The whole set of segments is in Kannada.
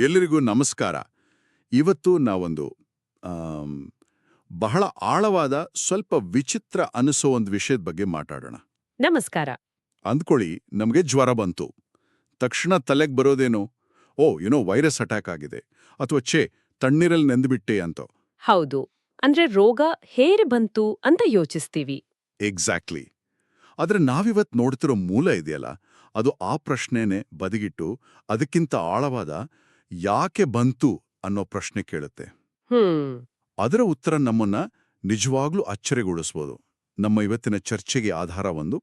ಎಲ್ಲರಿಗೂ ನಮಸ್ಕಾರ. ಇವತ್ತು ನಾವೊಂದು ಬಹಳ ಆಳವಾದ ಸ್ವಲ್ಪ ವಿಚಿತ್ರ ಅನಿಸೋ ಒಂದು ವಿಷಯದ ಬಗ್ಗೆ ಮಾತಾಡೋಣ. ನಮಸ್ಕಾರ. ಅಂದ್ಕೊಳ್ಳಿ ನಮಗೆ ಜ್ವರ ಬಂತು. ತಕ್ಷಣ ತಲೆಗೆ ಬರೋದೇನು ಓ ಏನೋ ವೈರಸ್ ಅಟ್ಯಾಕ್ ಆಗಿದೆ. ಅಥವಾ ಛೇ ತಣ್ಣೀರಲ್ಲಿ ನೆಂದ್ಬಿಟ್ಟೆ ಅಂತ. ಹೌದು. ಅಂದ್ರೆ ರೋಗ ಹೇರೆ ಬಂತು ಅಂತ ಯೋಚಿಸ್ತೀವಿ. ಎಕ್ಸಾಕ್ಟ್ಲಿ. ಆದ್ರೆ ನಾವಿವತ್ ನೋಡ್ತಿರೋ ಮೂಲ ಇದೆಯಲ್ಲ ಅದು ಆ ಪ್ರಶ್ನೆನೇ ಬದಿಗಿಟ್ಟು ಅದಕ್ಕಿಂತ ಆಳವಾದ ಯಾಕೆ ಬಂತು ಅನ್ನೋ ಪ್ರಶ್ನೆ ಕೇಳುತ್ತೆ. ಅದರ ಉತ್ತರ ನಮ್ಮನ್ನ ನಿಜವಾಗ್ಲೂ ಅಚ್ಚರಿಗೊಳಿಸ್ಬೋದು. ನಮ್ಮ ಇವತ್ತಿನ ಚರ್ಚೆಗೆ ಆಧಾರ ಒಂದು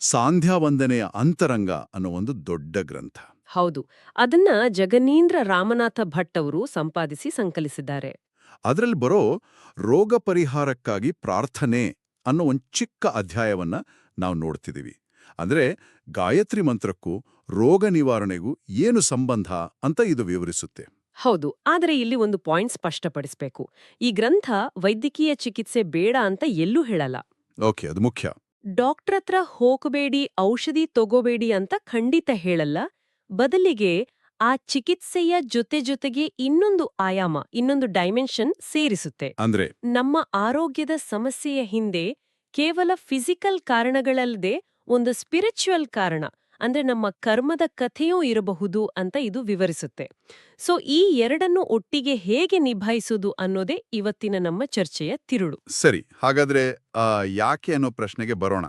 ಸಾಂಧ್ಯಾವಂದನೆಯ ಅಂತರಂಗ ಅನ್ನೋ ಒಂದು ದೊಡ್ಡ ಗ್ರಂಥ. ಹೌದು. ಅದನ್ನ ಜಗನೀಂದ್ರ ರಾಮನಾಥ ಭಟ್ ಅವರು ಸಂಪಾದಿಸಿ ಸಂಕಲಿಸಿದ್ದಾರೆ. ಅದರಲ್ಲಿ ಬರೋ ರೋಗ ಪರಿಹಾರಕ್ಕಾಗಿ ಪ್ರಾರ್ಥನೆ ಅನ್ನೋ ಒಂದು ಚಿಕ್ಕ ಅಧ್ಯಾಯವನ್ನ ನಾವು ನೋಡ್ತಿದ್ದೀವಿ ಅಂದ್ರೆ ಗಾಯತ್ರಿ ಮಂತ್ರಕ್ಕೂ ರೋಗ ನಿವಾರಣೆಗೂ ಏನು ಸಂಬಂಧ ಅಂತ ಇದು ವಿವರಿಸುತ್ತೆ. ಹೌದು ಆದರೆ ಇಲ್ಲಿ ಒಂದು ಪಾಯಿಂಟ್ ಸ್ಪಷ್ಟಪಡಿಸಬೇಕು. ಈ ಗ್ರಂಥ ವೈದ್ಯಕೀಯ ಚಿಕಿತ್ಸೆ ಬೇಡ ಅಂತ ಎಲ್ಲೂ ಹೇಳಲ್ಲ. ಓಕೆ ಅದು ಮುಖ್ಯ. ಡಾಕ್ಟರ್ ಹತ್ರ ಹೋಗಬೇಡಿ ಔಷಧಿ ತಗೋಬೇಡಿ ಅಂತ ಖಂಡಿತ ಹೇಳಲ್ಲ. ಬದಲಿಗೆ ಆ ಚಿಕಿತ್ಸೆಯ ಜೊತೆ ಜೊತೆಗೆ ಇನ್ನೊಂದು ಆಯಾಮ ಇನ್ನೊಂದು ಡೈಮೆನ್ಷನ್ ಸೇರಿಸುತ್ತೆ. ಅಂದ್ರೆ? ನಮ್ಮ ಆರೋಗ್ಯದ ಸಮಸ್ಯೆಯ ಹಿಂದೆ ಕೇವಲ ಫಿಸಿಕಲ್ ಕಾರಣಗಳಲ್ಲದೆ ಒಂದು ಸ್ಪಿರಿಚುವಲ್ ಕಾರಣ, ಅಂದ್ರೆ ನಮ್ಮ ಕರ್ಮದ ಕಥೆಯೂ ಇರಬಹುದು ಅಂತ ಇದು ವಿವರಿಸುತ್ತೆ. ಸೊ ಈ ಎರಡನ್ನು ಒಟ್ಟಿಗೆ ಹೇಗೆ ನಿಭಾಯಿಸುವುದು ಅನ್ನೋದೇ ಇವತ್ತಿನ ನಮ್ಮ ಚರ್ಚೆಯ ತಿರುಳು. ಸರಿ, ಹಾಗಾದ್ರೆ ಯಾಕೆ ಅನ್ನೋ ಪ್ರಶ್ನೆಗೆ ಬರೋಣ.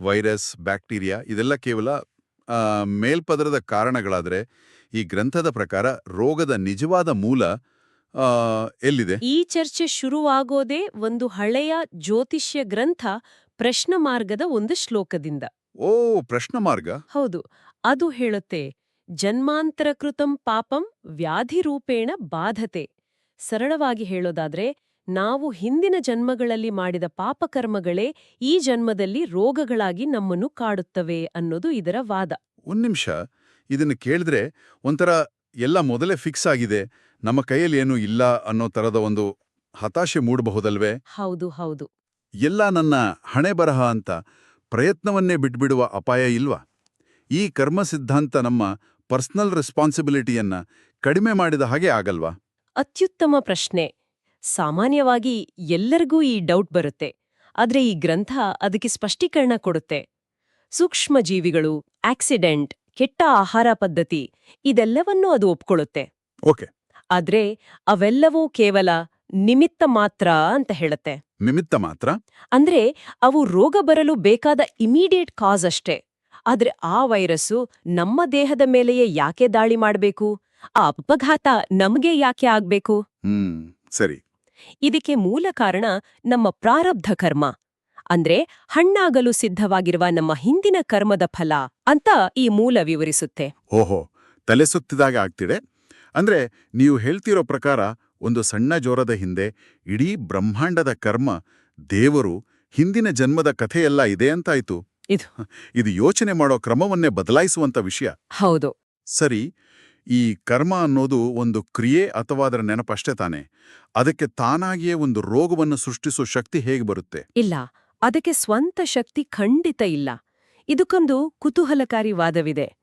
ವೈರಸ್, ಬ್ಯಾಕ್ಟೀರಿಯಾ ಇದೆಲ್ಲ ಕೇವಲ ಮೇಲ್ಪದರದ ಕಾರಣಗಳಾದ್ರೆ ಈ ಗ್ರಂಥದ ಪ್ರಕಾರ ರೋಗದ ನಿಜವಾದ ಮೂಲ ಎಲ್ಲಿದೆ? ಈ ಚರ್ಚೆ ಶುರುವಾಗೋದೇ ಒಂದು ಹಳೆಯ ಜ್ಯೋತಿಷ್ಯ ಗ್ರಂಥ ಪ್ರಶ್ನ ಮಾರ್ಗದ ಒಂದು ಶ್ಲೋಕದಿಂದ. ಓ ಪ್ರಶ್ನ ಮಾರ್ಗ? ಹೌದು. ಅದು ಹೇಳುತ್ತೆ ಜನ್ಮಾಂತರಕೃತಂ ಪಾಪಂ ವ್ಯಾಧಿರೂಪೇಣ ಬಾಧತೆ. ಸರಳವಾಗಿ ಹೇಳೋದಾದ್ರೆ ನಾವು ಹಿಂದಿನ ಜನ್ಮಗಳಲ್ಲಿ ಮಾಡಿದ ಪಾಪಕರ್ಮಗಳೇ ಈ ಜನ್ಮದಲ್ಲಿ ರೋಗಗಳಾಗಿ ನಮ್ಮನ್ನು ಕಾಡುತ್ತವೆ ಅನ್ನೋದು ಇದರ ವಾದ. ಒಂದ್ ನಿಮಿಷ. ಇದನ್ನು ಕೇಳಿದ್ರೆ ಒಂಥರ ಎಲ್ಲ ಮೊದಲೇ ಫಿಕ್ಸ್ ಆಗಿದೆ. ನಮ್ಮ ಕೈಯಲ್ಲಿ ಏನೂ ಇಲ್ಲ ಅನ್ನೋ ತರದ ಒಂದು ಹತಾಶೆ ಮೂಡಬಹುದಲ್ವೇ? ಹೌದು ಹೌದು. ಎಲ್ಲ ನನ್ನ ಹಣೆ ಬರಹ ಅಂತ ಪ್ರಯತ್ನವನ್ನೇ ಬಿಟ್ಬಿಡುವ ಅಪಾಯ ಇಲ್ವಾ? ಈ ಕರ್ಮ ಸಿದ್ಧಾಂತ ನಮ್ಮ ಪರ್ಸನಲ್ ರೆಸ್ಪಾನ್ಸಿಬಿಲಿಟಿಯನ್ನ ಕಡಿಮೆ ಮಾಡಿದ ಹಾಗೆ ಆಗಲ್ವಾ? ಅತ್ಯುತ್ತಮ ಪ್ರಶ್ನೆ. ಸಾಮಾನ್ಯವಾಗಿ ಎಲ್ಲರಿಗೂ ಈ ಡೌಟ್ ಬರುತ್ತೆ. ಆದರೆ ಈ ಗ್ರಂಥ ಅದಕ್ಕೆ ಸ್ಪಷ್ಟೀಕರಣ ಕೊಡುತ್ತೆ. ಸೂಕ್ಷ್ಮ ಜೀವಿಗಳು ಆಕ್ಸಿಡೆಂಟ್ ಕೆಟ್ಟ ಆಹಾರ ಪದ್ಧತಿ ಇದೆಲ್ಲವನ್ನೂ ಅದು ಒಪ್ಕೊಳ್ಳುತ್ತೆ. ಓಕೆ. ಆದ್ರೆ ಅವೆಲ್ಲವೂ ಕೇವಲ ನಿಮಿತ್ತ ಮಾತ್ರ ಅಂತ ಹೇಳುತ್ತೆ. ನಿಮಿತ್ತ ಮಾತ್ರ? ಅಂದ್ರೆ ಅವು ರೋಗ ಬರಲು ಬೇಕಾದ ಇಮಿಡಿಯೇಟ್ ಕಾಸ್ ಅಷ್ಟೇ. ಆದ್ರೆ ಆ ವೈರಸ್ಸು ನಮ್ಮ ದೇಹದ ಮೇಲೆಯೇ ಯಾಕೆ ದಾಳಿ ಮಾಡಬೇಕು? ಆ ಅಪಘಾತ ನಮಗೆ ಯಾಕೆ ಆಗ್ಬೇಕು? ಹ್ಮ್ ಸರಿ. ಇದಕ್ಕೆ ಮೂಲ ಕಾರಣ ನಮ್ಮ ಪ್ರಾರಬ್ಧ ಕರ್ಮ. ಅಂದ್ರೆ ಹಣ್ಣಾಗಲು ಸಿದ್ಧವಾಗಿರುವ ನಮ್ಮ ಹಿಂದಿನ ಕರ್ಮದ ಫಲ ಅಂತ ಈ ಮೂಲ ವಿವರಿಸುತ್ತೆ. ಓಹೋ ತಲೆ ಸುತ್ತಿದಾಗ ಆಗ್ತಿದೆ. ಅಂದ್ರೆ ನೀವು ಹೇಳ್ತಿರೋ ಪ್ರಕಾರ ಒಂದು ಸಣ್ಣ ಜೋರದ ಹಿಂದೆ ಇಡೀ ಬ್ರಹ್ಮಾಂಡದ ಕರ್ಮ ದೇವರು ಹಿಂದಿನ ಜನ್ಮದ ಕಥೆಯೆಲ್ಲ ಇದೆ ಅಂತಾಯ್ತು. ಇದು. ಇದು ಯೋಚನೆ ಮಾಡೋ ಕ್ರಮವನ್ನೇ ಬದಲಾಯಿಸುವಂತ ವಿಷಯ. ಹೌದು. ಸರಿ ಈ ಕರ್ಮ ಅನ್ನೋದು ಒಂದು ಕ್ರಿಯೆ ಅಥವಾ ಅದರ ನೆನಪಷ್ಟೇ ತಾನೆ? ಅದಕ್ಕೆ ತಾನಾಗಿಯೇ ಒಂದು ರೋಗವನ್ನು ಸೃಷ್ಟಿಸೋ ಶಕ್ತಿ ಹೇಗೆ ಬರುತ್ತೆ? ಇಲ್ಲ ಅದಕ್ಕೆ ಸ್ವಂತ ಶಕ್ತಿ ಖಂಡಿತ ಇಲ್ಲ. ಇದಕ್ಕೊಂದು ಕುತೂಹಲಕಾರಿ ವಾದವಿದೆ.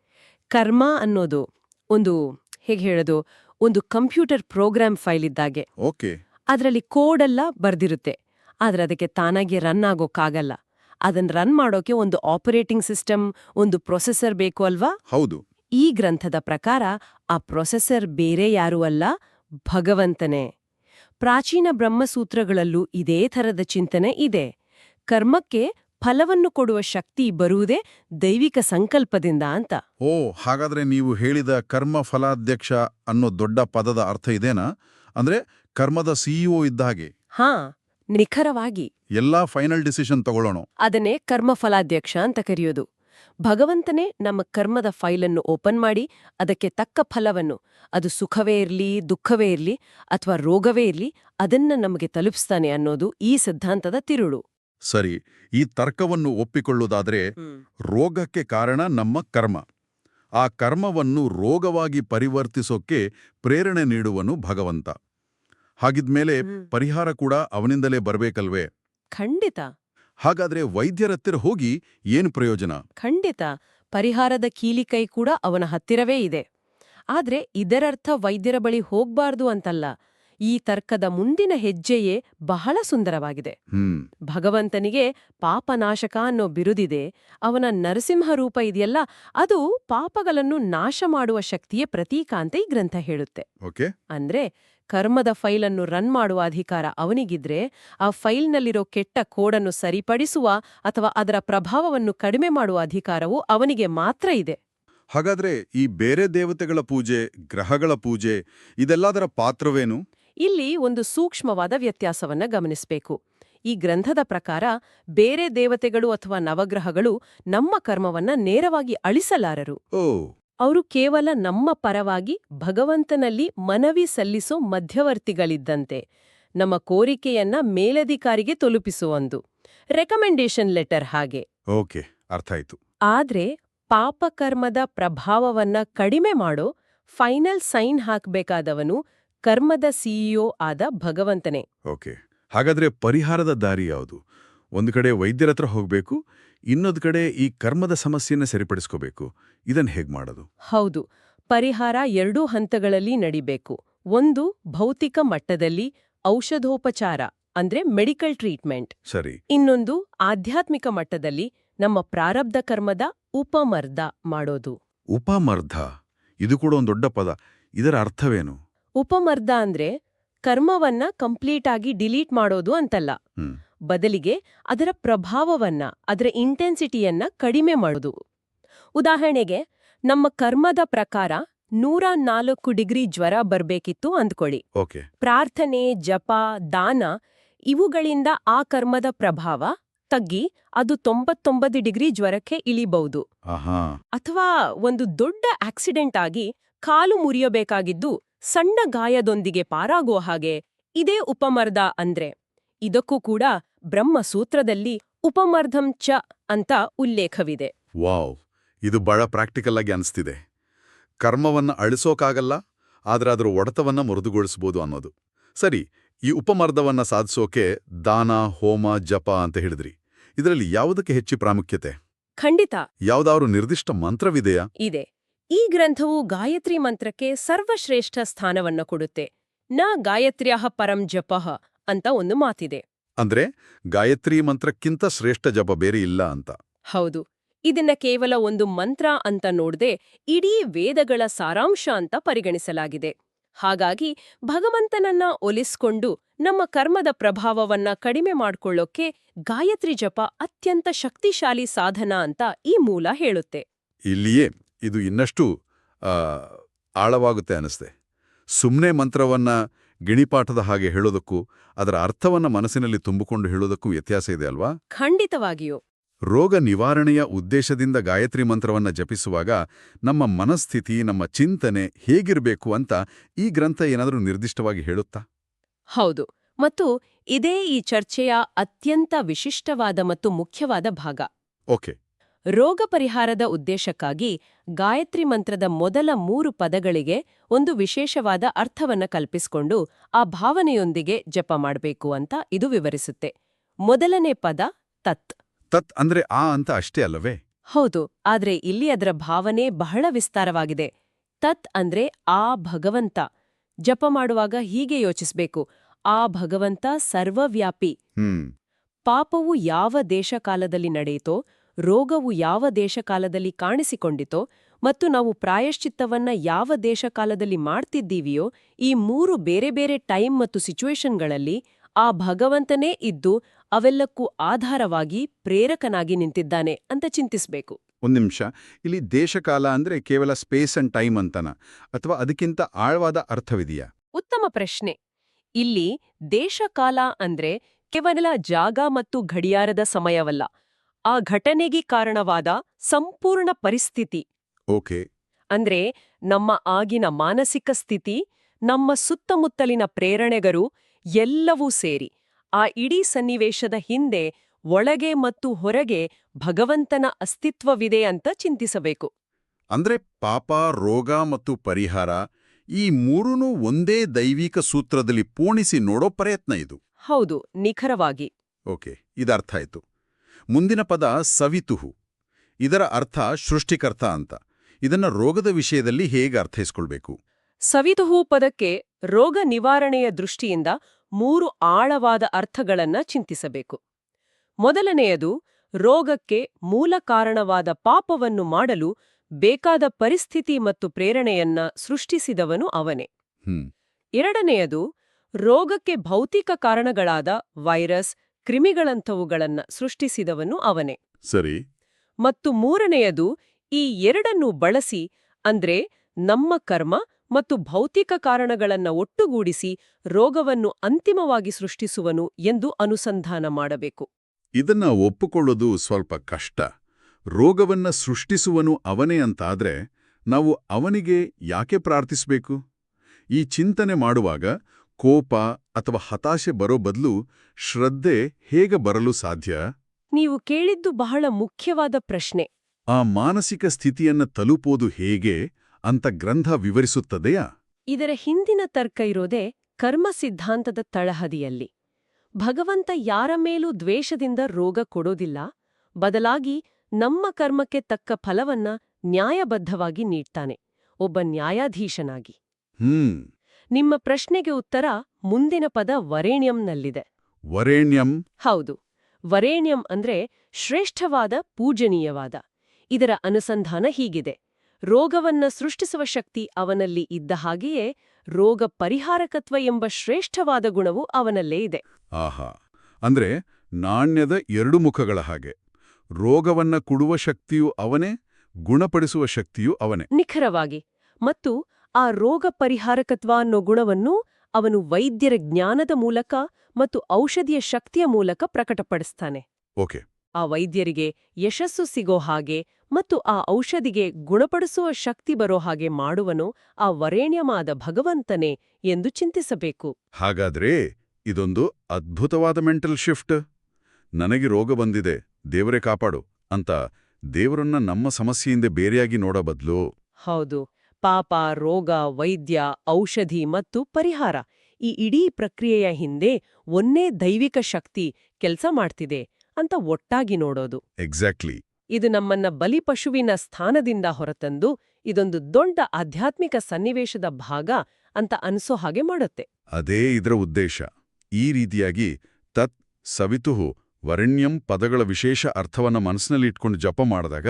ಕರ್ಮ ಅನ್ನೋದು ಒಂದು ಹೇಗೆ ಹೇಳೋದು? ಒಂದು ಕಂಪ್ಯೂಟರ್ ಪ್ರೋಗ್ರಾಮ್ ಫೈಲ್ ಇದ್ದಾಗೆ. ಓಕೆ. ಅದರಲ್ಲಿ ಎಲ್ಲ ಬರ್ದಿರುತ್ತೆ. ಆದರೆ ಅದಕ್ಕೆ ತಾನಾಗಿ ರನ್ ಆಗೋಕ್ಕಾಗಲ್ಲ. ಅದನ್ನ ರನ್ ಮಾಡೋಕೆ ಒಂದು ಆಪರೇಟಿಂಗ್ ಸಿಸ್ಟಮ್ ಒಂದು ಪ್ರೊಸೆಸರ್ ಬೇಕು ಅಲ್ವಾ? ಹೌದು. ಈ ಗ್ರಂಥದ ಪ್ರಕಾರ ಆ ಪ್ರೊಸೆಸರ್ ಬೇರೆ ಯಾರೂ ಅಲ್ಲ ಭಗವಂತನೇ. ಪ್ರಾಚೀನ ಬ್ರಹ್ಮಸೂತ್ರಗಳಲ್ಲೂ ಇದೇ ಥರದ ಚಿಂತನೆ ಇದೆ. ಕರ್ಮಕ್ಕೆ ಫಲವನ್ನು ಕೊಡುವ ಶಕ್ತಿ ಬರುವುದೇ ದೈವಿಕ ಸಂಕಲ್ಪದಿಂದ ಅಂತ. ಓ ಹಾಗಾದ್ರೆ ನೀವು ಹೇಳಿದ ಕರ್ಮ ಫಲಾಧ್ಯಕ್ಷ ಅನ್ನೋ ದೊಡ್ಡ ಪದದ ಅರ್ಥ ಇದೇನಾ? ಅಂದ್ರೆ ಕರ್ಮದ ಸಿಇಒ ಇದ್ದ ಹಾಗೆ. ಹಾ ನಿಖರವಾಗಿ. ಎಲ್ಲಾ ಫೈನಲ್ ಡಿಸಿಷನ್ ತಗೊಳ್ಳೋಣ. ಅದನ್ನೇ ಕರ್ಮಫಲಾಧ್ಯಕ್ಷ ಅಂತ ಕರೆಯೋದು. ಭಗವಂತನೇ ನಮ್ಮ ಕರ್ಮದ ಫೈಲನ್ನು ಓಪನ್ ಮಾಡಿ ಅದಕ್ಕೆ ತಕ್ಕ ಫಲವನ್ನು ಅದು ಸುಖವೇ ಇರಲಿ ದುಃಖವೇ ಇರಲಿ ಅಥವಾ ರೋಗವೇ ಇರಲಿ ಅದನ್ನ ನಮಗೆ ತಲುಪಿಸ್ತಾನೆ ಅನ್ನೋದು ಈ ಸಿದ್ಧಾಂತದ ತಿರುಳು. ಸರಿ ಈ ತರ್ಕವನ್ನು ಒಪ್ಪಿಕೊಳ್ಳುವುದಾದರೆ ರೋಗಕ್ಕೆ ಕಾರಣ ನಮ್ಮ ಕರ್ಮ. ಆ ಕರ್ಮವನ್ನು ರೋಗವಾಗಿ ಪರಿವರ್ತಿಸೋಕೆ ಪ್ರೇರಣೆ ನೀಡುವನು ಭಗವಂತ. ಹಾಗಿದ್ಮೇಲೆ ಪರಿಹಾರ ಕೂಡ ಅವನಿಂದಲೇ ಬರಬೇಕಲ್ವೇ? ಖಂಡಿತ. ಹಾಗಾದ್ರೆ ವೈದ್ಯರತ್ತಿರ ಹೋಗಿ ಏನು ಪ್ರಯೋಜನ? ಖಂಡಿತ. ಪರಿಹಾರದ ಕೀಲಿಕೈ ಕೂಡ ಅವನ ಹತ್ತಿರವೇ ಇದೆ. ಆದ್ರೆ ಇದರರ್ಥ ವೈದ್ಯರ ಬಳಿ ಹೋಗ್ಬಾರ್ದು ಅಂತಲ್ಲ. ಈ ತರ್ಕದ ಮುಂದಿನ ಹೆಜ್ಜೆಯೇ ಬಹಳ ಸುಂದರವಾಗಿದೆ. ಭಗವಂತನಿಗೆ ಪಾಪನಾಶಕ ಅನ್ನೋ ಬಿರುದಿದೆ ಅವನ ನರಸಿಂಹ ರೂಪ ಇದೆಯಲ್ಲ ಅದು ಪಾಪಗಳನ್ನು ನಾಶ ಮಾಡುವ ಶಕ್ತಿಯ ಪ್ರತೀಕ ಅಂತ ಈ ಗ್ರಂಥ ಹೇಳುತ್ತೆ. ಓಕೆ. ಅಂದ್ರೆ ಕರ್ಮದ ಫೈಲನ್ನು ರನ್ ಮಾಡುವ ಅಧಿಕಾರ ಅವನಿಗಿದ್ರೆ ಆ ಫೈಲ್ನಲ್ಲಿರೋ ಕೆಟ್ಟ ಕೋಡನ್ನು ಸರಿಪಡಿಸುವ ಅಥವಾ ಅದರ ಪ್ರಭಾವವನ್ನು ಕಡಿಮೆ ಮಾಡುವ ಅಧಿಕಾರವು ಅವನಿಗೆ ಮಾತ್ರ ಇದೆ. ಹಾಗಾದ್ರೆ ಈ ಬೇರೆ ದೇವತೆಗಳ ಪೂಜೆ ಗ್ರಹಗಳ ಪೂಜೆ ಇದೆಲ್ಲದರ ಪಾತ್ರವೇನು? ಇಲ್ಲಿ ಒಂದು ಸೂಕ್ಷ್ಮವಾದ ವ್ಯತ್ಯಾಸವನ್ನ ಗಮನಿಸಬೇಕು. ಈ ಗ್ರಂಥದ ಪ್ರಕಾರ ಬೇರೆ ದೇವತೆಗಳು ಅಥವಾ ನವಗ್ರಹಗಳು ನಮ್ಮ ಕರ್ಮವನ್ನ ನೇರವಾಗಿ ಅಳಿಸಲಾರರು. ಅವರು ಕೇವಲ ನಮ್ಮ ಪರವಾಗಿ ಭಗವಂತನಲ್ಲಿ ಮನವಿ ಸಲ್ಲಿಸೋ ಮಧ್ಯವರ್ತಿಗಳಿದ್ದಂತೆ. ನಮ್ಮ ಕೋರಿಕೆಯನ್ನ ಮೇಲಧಿಕಾರಿಗೆ ತಲುಪಿಸುವೊಂದು ರೆಕಮೆಂಡೇಶನ್ ಲೆಟರ್ ಹಾಗೆ. ಓಕೆ ಅರ್ಥ ಆಯ್ತು. ಆದ್ರೆ ಪಾಪಕರ್ಮದ ಪ್ರಭಾವವನ್ನ ಕಡಿಮೆ ಮಾಡೋ ಫೈನಲ್ ಸೈನ್ ಹಾಕ್ಬೇಕಾದವನು ಕರ್ಮದ ಸಿಇಒ ಆದ ಭಗವಂತನೇ. ಓಕೆ. ಹಾಗಾದ್ರೆ ಪರಿಹಾರದ ದಾರಿ ಯಾವುದು? ಒಂದು ಕಡೆ ವೈದ್ಯರ ಹತ್ರ ಹೋಗ್ಬೇಕು ಇನ್ನೊಂದು ಕಡೆ ಈ ಕರ್ಮದ ಸಮಸ್ಯೆನ ಸರಿಪಡಿಸ್ಕೋಬೇಕು. ಇದನ್ ಹೇಗ್ ಮಾಡೋದು? ಹೌದು. ಪರಿಹಾರ ಎರಡೂ ಹಂತಗಳಲ್ಲಿ ನಡಿಬೇಕು. ಒಂದು ಭೌತಿಕ ಮಟ್ಟದಲ್ಲಿ ಔಷಧೋಪಚಾರ ಅಂದ್ರೆ ಮೆಡಿಕಲ್ ಟ್ರೀಟ್ಮೆಂಟ್. ಸರಿ. ಇನ್ನೊಂದು ಆಧ್ಯಾತ್ಮಿಕ ಮಟ್ಟದಲ್ಲಿ ನಮ್ಮ ಪ್ರಾರಬ್ಧ ಕರ್ಮದ ಉಪಮರ್ಧ ಮಾಡೋದು. ಉಪಮರ್ಧ? ಇದು ಕೂಡ ಒಂದು ದೊಡ್ಡ ಪದ. ಇದರ ಅರ್ಥವೇನು? ಉಪಮರ್ದ ಅಂದ್ರೆ ಕರ್ಮವನ್ನ ಕಂಪ್ಲೀಟ್ ಆಗಿ ಡಿಲೀಟ್ ಮಾಡೋದು ಅಂತಲ್ಲ. ಬದಲಿಗೆ ಅದರ ಪ್ರಭಾವವನ್ನ ಅದರ ಇಂಟೆನ್ಸಿಟಿಯನ್ನ ಕಡಿಮೆ ಮಾಡೋದು. ಉದಾಹರಣೆಗೆ ನಮ್ಮ ಕರ್ಮದ ಪ್ರಕಾರ ನೂರ ನಾಲ್ಕು ಡಿಗ್ರಿ ಜ್ವರ ಬರ್ಬೇಕಿತ್ತು ಅಂದ್ಕೊಳ್ಳಿ. ಪ್ರಾರ್ಥನೆ ಜಪ ದಾನ ಇವುಗಳಿಂದ ಆ ಕರ್ಮದ ಪ್ರಭಾವ ತಗ್ಗಿ ಅದು ತೊಂಬತ್ತೊಂಬತ್ತು ಡಿಗ್ರಿ ಜ್ವರಕ್ಕೆ ಇಳಿಬಹುದು. ಅಥವಾ ಒಂದು ದೊಡ್ಡ ಆಕ್ಸಿಡೆಂಟ್ ಆಗಿ ಕಾಲು ಮುರಿಯಬೇಕಾಗಿದ್ದು ಸಣ್ಣ ಗಾಯದೊಂದಿಗೆ ಪಾರಾಗೋ ಹಾಗೆ ಇದೇ ಉಪಮರ್ದ ಅಂದ್ರೆ. ಇದಕ್ಕೂ ಕೂಡ ಬ್ರಹ್ಮಸೂತ್ರದಲ್ಲಿ ಉಪಮರ್ಧಂ ಚ ಅಂತ ಉಲ್ಲೇಖವಿದೆ. ವಾವ್ ಇದು ಬಹಳ ಪ್ರಾಕ್ಟಿಕಲ್ ಆಗಿ ಅನಿಸ್ತಿದೆ. ಕರ್ಮವನ್ನ ಅಳಿಸೋಕಾಗಲ್ಲ ಆದರೆ ಅದರ ಒಡತವನ್ನು ಮುರಿದುಗೊಳಿಸಬಹುದು ಅನ್ನೋದು. ಸರಿ ಈ ಉಪಮರ್ದವನ್ನ ಸಾಧಿಸೋಕೆ ದಾನ ಹೋಮ ಜಪ ಅಂತ ಹೇಳಿದ್ರಿ. ಇದರಲ್ಲಿ ಯಾವುದಕ್ಕೆ ಹೆಚ್ಚು ಪ್ರಾಮುಖ್ಯತೆ? ಖಂಡಿತ. ಯಾವ್ದಾದ್ರು ನಿರ್ದಿಷ್ಟ ಮಂತ್ರವಿದೆಯಾ? ಇದೆ. ಈ ಗ್ರಂಥವು ಗಾಯತ್ರಿ ಮಂತ್ರಕ್ಕೆ ಸರ್ವಶ್ರೇಷ್ಠ ಸ್ಥಾನವನ್ನ ಕೊಡುತ್ತೆ. ನ ಗಾಯತ್ರ್ಯಾಹ ಪರಂ ಜಪಃ ಅಂತ ಒಂದು ಮಾತಿದೆ. ಅಂದ್ರೆ ಗಾಯತ್ರಿ ಮಂತ್ರಕ್ಕಿಂತ ಶ್ರೇಷ್ಠ ಜಪ ಬೇರೆ ಇಲ್ಲ ಅಂತ. ಹೌದು. ಇದನ್ನ ಕೇವಲ ಒಂದು ಮಂತ್ರ ಅಂತ ನೋಡದೆ ಇಡೀ ವೇದಗಳ ಸಾರಾಂಶ ಅಂತ ಪರಿಗಣಿಸಲಾಗಿದೆ. ಹಾಗಾಗಿ ಭಗವಂತನನ್ನ ಒಲಿಸ್ಕೊಂಡು ನಮ್ಮ ಕರ್ಮದ ಪ್ರಭಾವವನ್ನ ಕಡಿಮೆ ಮಾಡ್ಕೊಳ್ಳೋಕೆ ಗಾಯತ್ರಿ ಜಪ ಅತ್ಯಂತ ಶಕ್ತಿಶಾಲಿ ಸಾಧನ ಅಂತ ಈ ಮೂಲ ಹೇಳುತ್ತೆ. ಇಲ್ಲಿಯೇ ಇದು ಇನ್ನಷ್ಟು ಆಳವಾಗುತ್ತೆ ಅನಿಸ್ತೆ ಸುಮ್ಮನೆ ಮಂತ್ರವನ್ನ ಗಿಣಿಪಾಠದ ಹಾಗೆ ಹೇಳೋದಕ್ಕೂ ಅದರ ಅರ್ಥವನ್ನ ಮನಸ್ಸಿನಲ್ಲಿ ತುಂಬಿಕೊಂಡು ಹೇಳೋದಕ್ಕೂ ವ್ಯತ್ಯಾಸ ಇದೆ ಅಲ್ವಾ? ಖಂಡಿತವಾಗಿಯೂ. ರೋಗ ನಿವಾರಣೆಯ ಉದ್ದೇಶದಿಂದ ಗಾಯತ್ರಿ ಮಂತ್ರವನ್ನ ಜಪಿಸುವಾಗ ನಮ್ಮ ಮನಸ್ಥಿತಿ ನಮ್ಮ ಚಿಂತನೆ ಹೇಗಿರಬೇಕು ಅಂತ ಈ ಗ್ರಂಥ ಏನಾದರೂ ನಿರ್ದಿಷ್ಟವಾಗಿ ಹೇಳುತ್ತಾ? ಹೌದು. ಮತ್ತು ಇದೇ ಈ ಚರ್ಚೆಯ ಅತ್ಯಂತ ವಿಶಿಷ್ಟವಾದ ಮತ್ತು ಮುಖ್ಯವಾದ ಭಾಗ. ಓಕೆ. ರೋಗ ಪರಿಹಾರದ ಉದ್ದೇಶಕ್ಕಾಗಿ ಗಾಯತ್ರಿ ಮಂತ್ರದ ಮೊದಲ ಮೂರು ಪದಗಳಿಗೆ ಒಂದು ವಿಶೇಷವಾದ ಅರ್ಥವನ್ನ ಕಲ್ಪಿಸಿಕೊಂಡು ಆ ಭಾವನೆಯೊಂದಿಗೆ ಜಪ ಮಾಡಬೇಕು ಅಂತ ಇದು ವಿವರಿಸುತ್ತೆ. ಮೊದಲನೇ ಪದ ತತ್. ತತ್ ಅಂದ್ರೆ ಆ ಅಂತ ಅಷ್ಟೇ ಅಲ್ಲವೇ? ಹೌದು ಆದ್ರೆ ಇಲ್ಲಿ ಅದರ ಭಾವನೆ ಬಹಳ ವಿಸ್ತಾರವಾಗಿದೆ. ತತ್ ಅಂದ್ರೆ ಆ ಭಗವಂತ. ಜಪ ಮಾಡುವಾಗ ಹೀಗೆ ಯೋಚಿಸಬೇಕು ಆ ಭಗವಂತ ಸರ್ವವ್ಯಾಪಿ. ಪಾಪವು ಯಾವ ದೇಶಕಾಲದಲ್ಲಿ ನಡೆಯಿತೋ ರೋಗವು ಯಾವ ದೇಶಕಾಲದಲ್ಲಿ ಕಾಣಿಸಿಕೊಂಡಿತೋ ಮತ್ತು ನಾವು ಪ್ರಾಯಶ್ಚಿತ್ತವನ್ನ ಯಾವ ದೇಶಕಾಲದಲ್ಲಿ ಮಾಡ್ತಿದ್ದೀವಿಯೋ ಈ ಮೂರು ಬೇರೆ ಬೇರೆ ಟೈಮ್ ಮತ್ತು ಸಿಚುವೇಶನ್ಗಳಲ್ಲಿ ಆ ಭಗವಂತನೇ ಇದ್ದು ಅವೆಲ್ಲಕ್ಕೂ ಆಧಾರವಾಗಿ ಪ್ರೇರಕನಾಗಿ ನಿಂತಿದ್ದಾನೆ ಅಂತ ಚಿಂತಿಸಬೇಕು. ಒಂದು ನಿಮಿಷ. ಇಲ್ಲಿ ದೇಶಕಾಲ ಅಂದ್ರೆ ಕೇವಲ ಸ್ಪೇಸ್ ಅಂಡ್ ಟೈಮ್ ಅಂತನ? ಅಥವಾ ಅದಕ್ಕಿಂತ ಆಳವಾದ ಅರ್ಥವಿದೆಯಾ? ಉತ್ತಮ ಪ್ರಶ್ನೆ. ಇಲ್ಲಿ ದೇಶಕಾಲ ಅಂದ್ರೆ ಕೇವಲ ಜಾಗ ಮತ್ತು ಗಡಿಯಾರದ ಸಮಯವಲ್ಲ. ಆ ಘಟನೆಗೆ ಕಾರಣವಾದ ಸಂಪೂರ್ಣ ಪರಿಸ್ಥಿತಿ. ಓಕೆ. ಅಂದ್ರೆ ನಮ್ಮ ಆಗಿನ ಮಾನಸಿಕ ಸ್ಥಿತಿ ನಮ್ಮ ಸುತ್ತಮುತ್ತಲಿನ ಪ್ರೇರಣೆಗರು ಎಲ್ಲವೂ ಸೇರಿ ಆ ಇಡೀ ಸನ್ನಿವೇಶದ ಹಿಂದೆ ಒಳಗೆ ಮತ್ತು ಹೊರಗೆ ಭಗವಂತನ ಅಸ್ತಿತ್ವವಿದೆ ಅಂತ ಚಿಂತಿಸಬೇಕು. ಅಂದ್ರೆ ಪಾಪ ರೋಗ ಮತ್ತು ಪರಿಹಾರ ಈ ಮೂರನ್ನೂ ಒಂದೇ ದೈವಿಕ ಸೂತ್ರದಲ್ಲಿ ಪೋಣಿಸಿ ನೋಡೋ ಪ್ರಯತ್ನ ಇದು. ಹೌದು ನಿಖರವಾಗಿ. ಓಕೆ ಇದರ್ಥ ಆಯ್ತು. ಮುಂದಿನ ಪದ ಸವಿತುಹು. ಇದರ ಅರ್ಥ ಸೃಷ್ಟಿಕರ್ತ ಅಂತ. ಇದನ್ನ ರೋಗದ ವಿಷಯದಲ್ಲಿ ಹೇಗೆ ಅರ್ಥೈಸ್ಕೊಳ್ಬೇಕು? ಸವಿತುಹು ಪದಕ್ಕೆ ರೋಗ ನಿವಾರಣೆಯ ದೃಷ್ಟಿಯಿಂದ ಮೂರು ಆಳವಾದ ಅರ್ಥಗಳನ್ನ ಚಿಂತಿಸಬೇಕು. ಮೊದಲನೆಯದು ರೋಗಕ್ಕೆ ಮೂಲ ಕಾರಣವಾದ ಪಾಪವನ್ನು ಮಾಡಲು ಬೇಕಾದ ಪರಿಸ್ಥಿತಿ ಮತ್ತು ಪ್ರೇರಣೆಯನ್ನ ಸೃಷ್ಟಿಸಿದವನು ಅವನೇ. ಎರಡನೆಯದು ರೋಗಕ್ಕೆ ಭೌತಿಕ ಕಾರಣಗಳಾದ ವೈರಸ್ ಕ್ರಿಮಿಗಳಂಥವುಗಳನ್ನ ಸೃಷ್ಟಿಸಿದವನು ಅವನೇ. ಸರಿ. ಮತ್ತು ಮೂರನೆಯದು ಈ ಎರಡನ್ನೂ ಬಳಸಿ ಅಂದ್ರೆ ನಮ್ಮ ಕರ್ಮ ಮತ್ತು ಭೌತಿಕ ಕಾರಣಗಳನ್ನ ಒಟ್ಟುಗೂಡಿಸಿ ರೋಗವನ್ನು ಅಂತಿಮವಾಗಿ ಸೃಷ್ಟಿಸುವನು ಎಂದು ಅನುಸಂಧಾನ ಮಾಡಬೇಕು. ಇದನ್ನ ಒಪ್ಪಿಕೊಳ್ಳೋದು ಸ್ವಲ್ಪ ಕಷ್ಟ. ರೋಗವನ್ನ ಸೃಷ್ಟಿಸುವನು ಅವನೇ ಅಂತಾದ್ರೆ ನಾವು ಅವನಿಗೆ ಯಾಕೆ ಪ್ರಾರ್ಥಿಸಬೇಕು? ಈ ಚಿಂತನೆ ಮಾಡುವಾಗ ಕೋಪ ಅಥವಾ ಹತಾಶೆ ಬರೋ ಬದಲು ಶ್ರದ್ಧೆ ಹೇಗೆ ಬರಲು ಸಾಧ್ಯ? ನೀವು ಕೇಳಿದ್ದು ಬಹಳ ಮುಖ್ಯವಾದ ಪ್ರಶ್ನೆ. ಆ ಮಾನಸಿಕ ಸ್ಥಿತಿಯನ್ನ ತಲುಪೋದು ಹೇಗೆ ಅಂತ ಗ್ರಂಥ ವಿವರಿಸುತ್ತದೆಯಾ? ಇದರ ಹಿಂದಿನ ತರ್ಕ ಇರೋದೇ ಕರ್ಮ ಸಿದ್ಧಾಂತದ ತಳಹದಿಯಲ್ಲಿ. ಭಗವಂತ ಯಾರ ಮೇಲೂ ದ್ವೇಷದಿಂದ ರೋಗ ಕೊಡೋದಿಲ್ಲ ಬದಲಾಗಿ ನಮ್ಮ ಕರ್ಮಕ್ಕೆ ತಕ್ಕ ಫಲವನ್ನ ನ್ಯಾಯಬದ್ಧವಾಗಿ ನೀಡ್ತಾನೆ ಒಬ್ಬ ನ್ಯಾಯಾಧೀಶನಾಗಿ. ಹ್ಮ್. ನಿಮ್ಮ ಪ್ರಶ್ನೆಗೆ ಉತ್ತರ ಮುಂದಿನ ಪದ ವರೇಣ್ಯಂನಲ್ಲಿದೆ. ವರೇಣ್ಯಂ. ಹೌದು. ವರೇಣ್ಯಂ ಅಂದ್ರೆ ಶ್ರೇಷ್ಠವಾದ ಪೂಜನೀಯವಾದ. ಇದರ ಅನುಸಂಧಾನ ಹೀಗಿದೆ. ರೋಗವನ್ನ ಸೃಷ್ಟಿಸುವ ಶಕ್ತಿ ಅವನಲ್ಲಿ ಇದ್ದ ಹಾಗೆಯೇ ರೋಗ ಪರಿಹಾರಕತ್ವ ಎಂಬ ಶ್ರೇಷ್ಠವಾದ ಗುಣವು ಅವನಲ್ಲೇ ಇದೆ. ಆಹಾ. ಅಂದ್ರೆ ನಾಣ್ಯದ ಎರಡು ಮುಖಗಳ ಹಾಗೆ. ರೋಗವನ್ನ ಕೊಡುವ ಶಕ್ತಿಯೂ ಅವನೇ ಗುಣಪಡಿಸುವ ಶಕ್ತಿಯೂ ಅವನೇ. ನಿಖರವಾಗಿ. ಮತ್ತು ಆ ರೋಗ ಪರಿಹಾರಕತ್ವ ಅನ್ನೋ ಗುಣವನ್ನು ಅವನು ವೈದ್ಯರ ಜ್ಞಾನದ ಮೂಲಕ ಮತ್ತು ಔಷಧಿಯ ಶಕ್ತಿಯ ಮೂಲಕ ಪ್ರಕಟಪಡಿಸ್ತಾನೆ. ಓಕೆ. ಆ ವೈದ್ಯರಿಗೆ ಯಶಸ್ಸು ಸಿಗೋ ಹಾಗೆ ಮತ್ತು ಆ ಔಷಧಿಗೆ ಗುಣಪಡಿಸುವ ಶಕ್ತಿ ಬರೋ ಹಾಗೆ ಮಾಡುವನು ಆ ವರೇಣ್ಯಮಾದ ಭಗವಂತನೇ ಎಂದು ಚಿಂತಿಸಬೇಕು. ಹಾಗಾದ್ರೆ ಇದೊಂದು ಅದ್ಭುತವಾದ ಮೆಂಟಲ್ ಶಿಫ್ಟ್. ನನಗೆ ರೋಗ ಬಂದಿದೆ ದೇವರೇ ಕಾಪಾಡು ಅಂತ ದೇವರನ್ನ ನಮ್ಮ ಸಮಸ್ಯೆಯಿಂದ ಬೇರೆಯಾಗಿ ನೋಡೋ ಬದಲು. ಹೌದು. ಪಾಪ ರೋಗ ವೈದ್ಯ ಔಷಧಿ ಮತ್ತು ಪರಿಹಾರ ಈ ಇಡೀ ಪ್ರಕ್ರಿಯೆಯ ಹಿಂದೆ ಒಂದೇ ದೈವಿಕ ಶಕ್ತಿ ಕೆಲಸ ಮಾಡ್ತಿದೆ ಅಂತ ಒಟ್ಟಾಗಿ ನೋಡೋದು. ಎಕ್ಸಾಕ್ಟ್ಲಿ ಇದು ನಮ್ಮನ್ನ ಬಲಿಪಶುವಿನ ಸ್ಥಾನದಿಂದ ಹೊರತಂದು ಇದೊಂದು ದೊಡ್ಡ ಆಧ್ಯಾತ್ಮಿಕ ಸನ್ನಿವೇಶದ ಭಾಗ ಅಂತ ಅನ್ಸೋ ಹಾಗೆ ಮಾಡುತ್ತೆ. ಅದೇ ಇದರ ಉದ್ದೇಶ. ಈ ರೀತಿಯಾಗಿ ತತ್ ಸವಿತುಹು ವರಣ್ಯಂ ಪದಗಳ ವಿಶೇಷ ಅರ್ಥವನ್ನ ಮನಸ್ಸಿನಲ್ಲಿ ಇಟ್ಕೊಂಡು ಜಪ ಮಾಡಿದಾಗ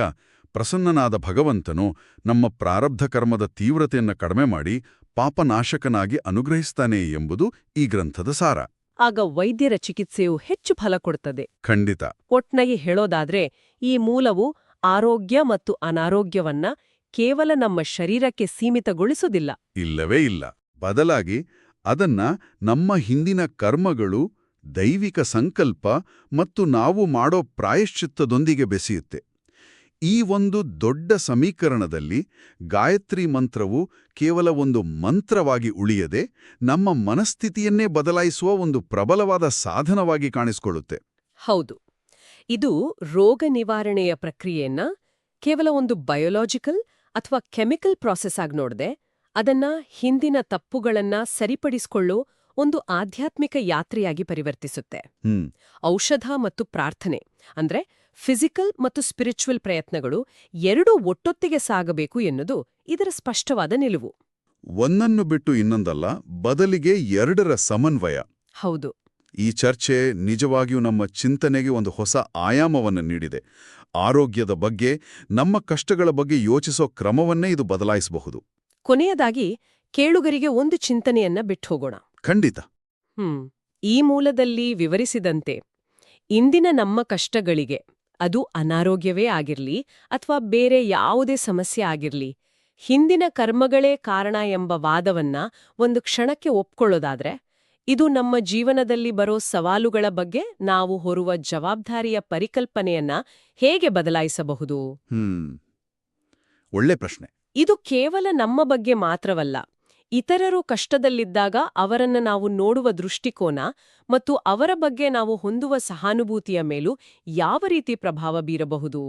ಪ್ರಸನ್ನನಾದ ಭಗವಂತನು ನಮ್ಮ ಪ್ರಾರಬ್ಧ ಕರ್ಮದ ತೀವ್ರತೆಯನ್ನು ಕಡಿಮೆ ಮಾಡಿ ಪಾಪನಾಶಕನಾಗಿ ಅನುಗ್ರಹಿಸ್ತಾನೆ ಎಂಬುದು ಈ ಗ್ರಂಥದ ಸಾರ. ಆಗ ವೈದ್ಯರ ಚಿಕಿತ್ಸೆಯು ಹೆಚ್ಚು ಫಲ ಕೊಡುತ್ತದೆ ಖಂಡಿತ. ಒಟ್ನಾಗಿ ಹೇಳೋದಾದ್ರೆ ಈ ಮೂಲವು ಆರೋಗ್ಯ ಮತ್ತು ಅನಾರೋಗ್ಯವನ್ನ ಕೇವಲ ನಮ್ಮ ಶರೀರಕ್ಕೆ ಸೀಮಿತಗೊಳಿಸುವುದಿಲ್ಲ. ಇಲ್ಲವೇ ಇಲ್ಲ. ಬದಲಾಗಿ ಅದನ್ನ ನಮ್ಮ ಹಿಂದಿನ ಕರ್ಮಗಳು ದೈವಿಕ ಸಂಕಲ್ಪ ಮತ್ತು ನಾವು ಮಾಡೋ ಪ್ರಾಯಶ್ಚಿತ್ತದೊಂದಿಗೆ ಬೆಸೆಯುತ್ತೆ. ಈ ಒಂದು ದೊಡ್ಡ ಸಮೀಕರಣದಲ್ಲಿ ಗಾಯತ್ರಿ ಮಂತ್ರವು ಕೇವಲ ಒಂದು ಮಂತ್ರವಾಗಿ ಉಳಿಯದೆ ನಮ್ಮ ಮನಸ್ಥಿತಿಯನ್ನೇ ಬದಲಾಯಿಸುವ ಒಂದು ಪ್ರಬಲವಾದ ಸಾಧನವಾಗಿ ಕಾಣಿಸಿಕೊಳ್ಳುತ್ತೆ. ಹೌದು. ಇದು ರೋಗ ನಿವಾರಣೆಯ ಪ್ರಕ್ರಿಯೆಯನ್ನ ಕೇವಲ ಒಂದು ಬಯೋಲಾಜಿಕಲ್ ಅಥವಾ ಕೆಮಿಕಲ್ ಪ್ರಾಸೆಸ್ ಆಗಿ ನೋಡದೆ ಅದನ್ನ ಹಿಂದಿನ ತಪ್ಪುಗಳನ್ನ ಸರಿಪಡಿಸ್ಕೊಳ್ಳೋ ಒಂದು ಆಧ್ಯಾತ್ಮಿಕ ಯಾತ್ರೆಯಾಗಿ ಪರಿವರ್ತಿಸುತ್ತೆ. ಹ್ಮ್. ಔಷಧ ಮತ್ತು ಪ್ರಾರ್ಥನೆ ಅಂದ್ರೆ ಫಿಸಿಕಲ್ ಮತ್ತು ಸ್ಪಿರಿಚುವಲ್ ಪ್ರಯತ್ನಗಳು ಎರಡೂ ಒಟ್ಟೊತ್ತಿಗೆ ಸಾಗಬೇಕು ಎನ್ನುವುದು ಇದರ ಸ್ಪಷ್ಟವಾದ ನಿಲುವು. ಒಂದನ್ನು ಬಿಟ್ಟು ಇನ್ನೊಂದಲ್ಲ ಬದಲಿಗೆ ಎರಡರ ಸಮನ್ವಯ. ಹೌದು. ಈ ಚರ್ಚೆ ನಿಜವಾಗಿಯೂ ನಮ್ಮ ಚಿಂತನೆಗೆ ಒಂದು ಹೊಸ ಆಯಾಮವನ್ನು ನೀಡಿದೆ. ಆರೋಗ್ಯದ ಬಗ್ಗೆ ನಮ್ಮ ಕಷ್ಟಗಳ ಬಗ್ಗೆ ಯೋಚಿಸೋ ಕ್ರಮವನ್ನೇ ಇದು ಬದಲಾಯಿಸಬಹುದು. ಕೊನೆಯದಾಗಿ ಕೇಳುಗರಿಗೆ ಒಂದು ಚಿಂತನೆಯನ್ನ ಬಿಟ್ಟೋಗೋಣ ಖಂಡಿತ. ಹ್ಮ್. ಈ ಮೂಲದಲ್ಲಿ ವಿವರಿಸಿದಂತೆ ಇಂದಿನ ನಮ್ಮ ಕಷ್ಟಗಳಿಗೆ ಅದು ಅನಾರೋಗ್ಯವೇ ಆಗಿರ್ಲಿ ಅಥವಾ ಬೇರೆ ಯಾವುದೇ ಸಮಸ್ಯೆ ಆಗಿರ್ಲಿ ಹಿಂದಿನ ಕರ್ಮಗಳೇ ಕಾರಣ ಎಂಬ ವಾದವನ್ನ ಒಂದು ಕ್ಷಣಕ್ಕೆ ಒಪ್ಕೊಳ್ಳೋದಾದ್ರೆ ಇದು ನಮ್ಮ ಜೀವನದಲ್ಲಿ ಬರೋ ಸವಾಲುಗಳ ಬಗ್ಗೆ ನಾವು ಹೊರುವ ಜವಾಬ್ದಾರಿಯ ಪರಿಕಲ್ಪನೆಯನ್ನ ಹೇಗೆ ಬದಲಾಯಿಸಬಹುದು? ಒಳ್ಳೆ ಪ್ರಶ್ನೆ. ಇದು ಕೇವಲ ನಮ್ಮ ಬಗ್ಗೆ ಮಾತ್ರವಲ್ಲ ಇತರರು ಕಷ್ಟದಲ್ಲಿದ್ದಾಗ ಅವರನ್ನು ನಾವು ನೋಡುವ ದೃಷ್ಟಿಕೋನ ಮತ್ತು ಅವರ ಬಗ್ಗೆ ನಾವು ಹೊಂದುವ ಸಹಾನುಭೂತಿಯ ಮೇಲೂ ಯಾವ ರೀತಿ ಪ್ರಭಾವ ಬೀರಬಹುದು?